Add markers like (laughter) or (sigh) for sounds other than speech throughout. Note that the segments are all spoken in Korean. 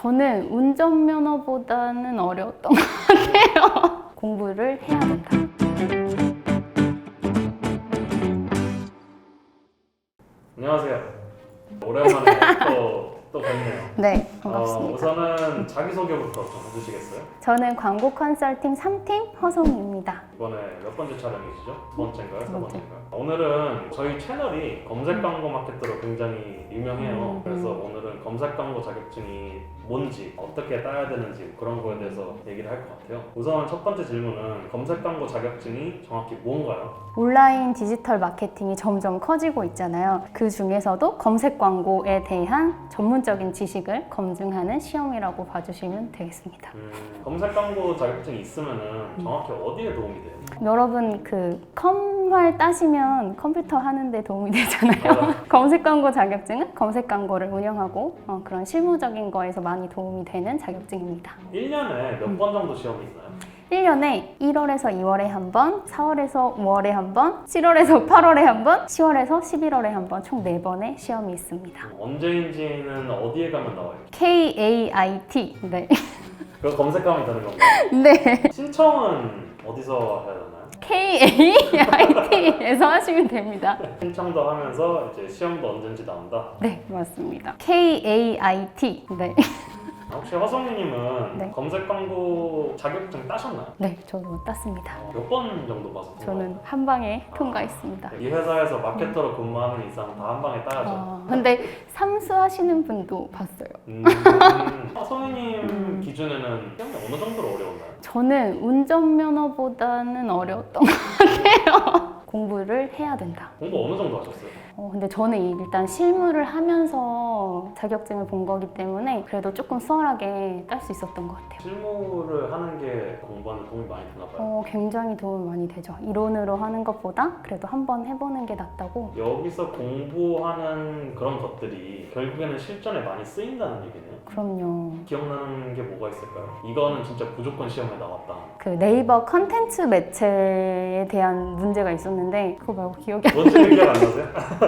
저는 운전면허보다는 어려웠던 것 같아요. (laughs) 공부를 해야 된다. 안녕하세요. 오랜만에 또, 또 뵙네요. 네, 어, 반갑습니다. 우선은 자기소개부터 좀 해주시겠어요? 저는 광고 컨설팅 3팀 허송입니다. 이번에 몇 번째 촬영이시죠? 두 번째인가요? 세 번째. 번째인가요? 오늘은 저희 채널이 검색 광고 마케터로 굉장히 유명해요. 음. 그래서 오늘은 검색 광고 자격증이 뭔지, 어떻게 따야 되는지 그런 거에 대해서 얘기를 할 것 같아요. 우선 첫 번째 질문은 검색 광고 자격증이 정확히 뭔가요? 온라인 디지털 마케팅이 점점 커지고 있잖아요. 그 중에서도 검색 광고에 대한 전문 적인 지식을 검증하는 시험이라고 봐주시면 되겠습니다. 음, 검색 광고 자격증이 있으면은 정확히 어디에 도움이 돼요? 여러분 그 컴활 따시면 컴퓨터 하는데 도움이 되잖아요. 맞아. (laughs) 검색 광고 자격증은 검색 광고를 운영하고 어, 그런 실무적인 거에서 많이 도움이 되는 자격증입니다. 1년에 몇 번 정도 시험이 있나요? 1년에 1월에서 2월에 한 번, 4월에서 5월에 한 번, 7월에서 8월에 (laughs) 한 번, 10월에서 11월에 한 번 총 4번의 시험이 있습니다. 언제인지는 어디에 가면 나와요? KAIT. 네. (laughs) 그거 검색하면 되는 건가요? (laughs) 네. 신청은 어디서 해야 되나요? KAIT에서 하시면 됩니다. 신청도 하면서 이제 시험도 언젠지 나온다. 네, 맞습니다. KAIT. 네. 혹시 허성님은 네. 검색 광고 자격증 따셨나요? 네, 저도 땄습니다. 몇 번 정도 봐서 저는 한 방에 통과했습니다. 이 회사에서 마케터로 근무하는 이상 다 한 방에 따야죠. 어, 근데 삼수하시는 분도 봤어요. 음, (laughs) 허성님 음. 기준에는 시험이 어느 정도로 어려웠나요? 저는 운전면허보다는 어려웠던 것 같아요. (laughs) 공부를 해야 된다. 공부 어느 정도 하셨어요? 어, 근데 저는 이- 일단 실무를 하면서 자격증을 본 거기 때문에 그래도 조금 수월하게 딸 수 있었던 것 같아요. 실무를 하는 게 공부하는 데 도움이 많이 되나 봐요. 어, 굉장히 도움이 많이 되죠. 이론으로 하는 것보다 그래도 한번 해보는 게 낫다고. 여기서 공부하는 그런 것들이 결국에는 실전에 많이 쓰인다는 얘기네요. 그럼요. 기억나는 게 뭐가 있을까요? 이거는 진짜 무조건 시험에 나왔다. 그 네이버 컨텐츠 매체에 대한 문제가 있었는데 그거 말고 기억이 안 뭔지 기억 안 나세요? (laughs)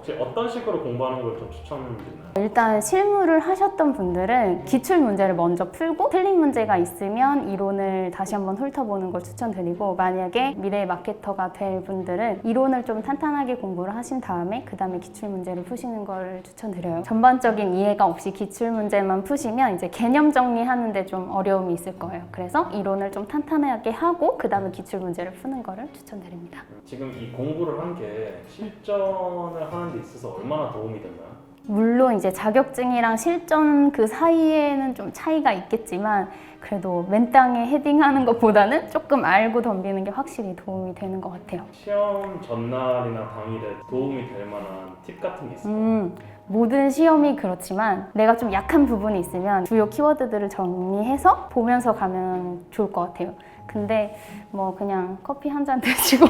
혹시 어떤 식으로 공부하는 걸 좀 추천드리나요? 일단 실무를 하셨던 분들은 기출 문제를 먼저 풀고 틀린 문제가 있으면 이론을 다시 한번 훑어보는 걸 추천드리고 만약에 미래 마케터가 될 분들은 이론을 좀 탄탄하게 공부를 하신 다음에 그 다음에 기출 문제를 푸시는 걸 추천드려요. 전반적인 이해가 없이 기출 문제만 푸시면 이제 개념 정리하는데 좀 어려움이 있을 거예요. 그래서 이론을 좀 탄탄하게 하고 그 다음에 기출 문제를 푸는 거를 추천드립니다. 지금 이 공부를 한 게 실전을 하는 데 있어서 얼마나 도움이 됐나요? 물론 이제 자격증이랑 실전 그 사이에는 좀 차이가 있겠지만 그래도 맨 땅에 헤딩하는 것보다는 조금 알고 덤비는 게 확실히 도움이 되는 것 같아요. 시험 전날이나 당일에 도움이 될 만한 팁 같은 게 있어요? 음, 모든 시험이 그렇지만 내가 좀 약한 부분이 있으면 주요 키워드들을 정리해서 보면서 가면 좋을 것 같아요. 근데 뭐 그냥 커피 한 잔 (laughs) 드시고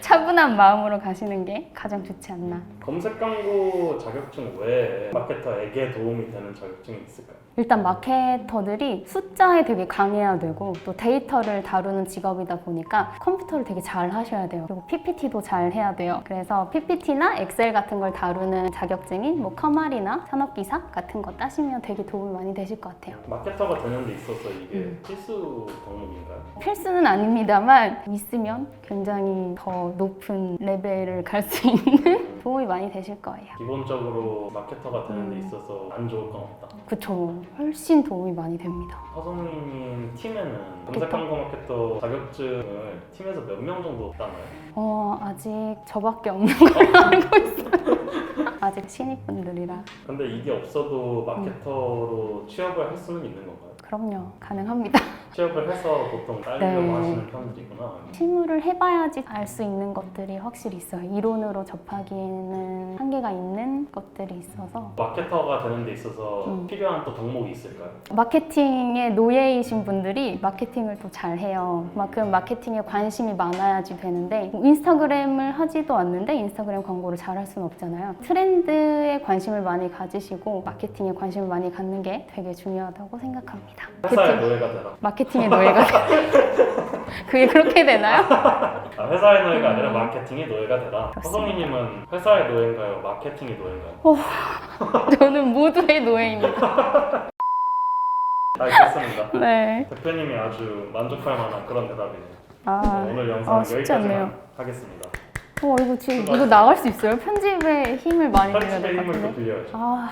차분한 마음으로 가시는 게 가장 좋지 않나. 검색 광고 자격증 외에 마케터에게 도움이 되는 자격증이 있을까요? 일단 마케터들이 숫자에 되게 강해야 되고 또 데이터를 다루는 직업이다 보니까 컴퓨터를 되게 잘 하셔야 돼요. 그리고 PPT도 잘 해야 돼요. 그래서 PPT나 엑셀 같은 걸 다루는 자격증인 뭐 커말이나 산업기사 같은 거 따시면 되게 도움이 많이 되실 것 같아요. 마케터가 되는 데 있어서 이게 음. 필수 덕목인가요? 필수는 아닙니다만 있으면 굉장히 더 높은 레벨을 갈 수 있는 (laughs) 도움이 많이 되실 거예요. 기본적으로 마케터 가 되는 데 음. 있어서 안 좋을 건 없다. 그쵸. 훨씬 도움이 많이 됩니다. 허성님 팀에는 검색? 광고 마케터 자격증을 팀에서 몇 명 정도 따나요? 어, 아직 저밖에 없는 걸로 (laughs) 알고 있어요. 아직 신입분들이라. 근데 이게 없어도 마케터로 취업을 할 수는 있는 건가요? 그럼요. 가능합니다. (laughs) 취업을 해서 보통 따려고 네. 하시는 편들이구나. 실무를 해봐야지 알 수 있는 것들이 확실히 있어요. 이론으로 접하기에는 한계가 있는 것들이 있어서. 마케터가 되는 데 있어서 음. 필요한 또 덕목이 있을까요? 마케팅의 노예이신 분들이 마케팅을 또 잘해요. 그만큼 마케팅에 관심이 많아야지 되는데 뭐 인스타그램을 하지도 않는데 인스타그램 광고를 잘 할 수는 없잖아요. 트렌드에 관심을 많이 가지시고 마케팅에 관심을 많이 갖는 게 되게 중요하다고 생각합니다. 회사의 노예가 되라. 마케팅의 노예가 (laughs) 그게 그렇게 되나요? 아, 회사의 노예가 아니라 마케팅의 노예가 되라. 그렇습니다. 허성이님은 회사의 노예인가요? 마케팅의 노예인가요? 저는 모두의 노예입니다. 알겠습니다. 네. 대표님이 아주 만족할 만한 그런 대답이네요. 아, 오늘 영상 아, 은 쉽지 여기까지만 않네요. 하겠습니다. 어, 이거 지금 이거 나갈 수 있어요? 편집에 힘을 많이 편집의 될것 힘을 또 같은데. 빌려야죠. 아,